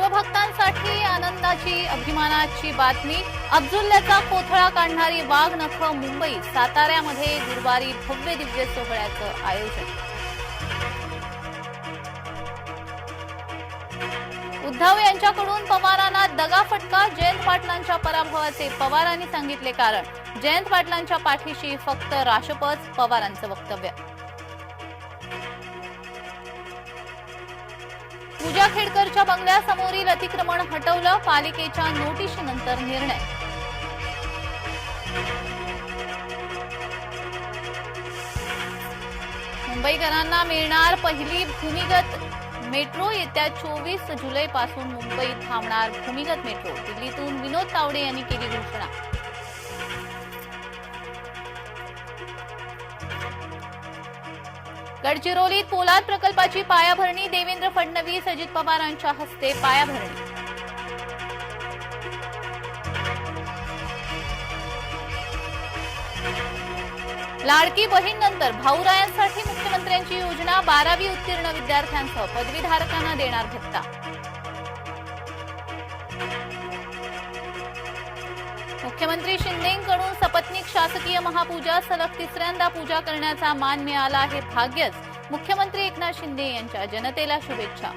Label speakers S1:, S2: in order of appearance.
S1: शिवभक्तांसाठी आनंदाची अभिमानाची बातमी. अब्दुल्ल्याचा कोथळा काढणारी वाघ नख मुंबई साताऱ्यामध्ये गुरुवारी भव्य दिव्य सोहळ्याचं आयोजन. उद्धव यांच्याकडून पवारांना दगाफटका जयंत पाटलांच्या पराभवाचे पवारांनी सांगितले कारण. जयंत पाटलांच्या पाठीशी फक्त राष्ट्रपच पवारांचं वक्तव्य. पूजा खेडकरच्या बंगल्यासमोरील अतिक्रमण हटवलं पालिकेच्या नोटीशीनंतर निर्णय. मुंबईकरांना मिळणार पहिली भूमिगत मेट्रो येत्या चोवीस जुलैपासून मुंबईत थांबणार भूमिगत मेट्रो. दिल्लीतून विनोद तावडे यांनी केली घोषणा. गडचिरोलीत पोलाद प्रकल्पाची पायाभरणी देवेंद्र फडणवीस अजित पवारांच्या हस्ते पायाभरणी. लाडकी बहीण नंतर भाऊरायांसाठी मुख्यमंत्र्यांची योजना बारावी उत्तीर्ण विद्यार्थ्यांसह पदवीधारकांना देणार भत्ता. मुख्यमंत्री शिंदेकडून सपत्नीक शासकीय महापूजा सलग तिसऱ्यांदा पूजा करण्याचा मान मिळाला हे भाग्यच. मुख्यमंत्री एकनाथ शिंदे यांच्या जनतेला शुभेच्छा.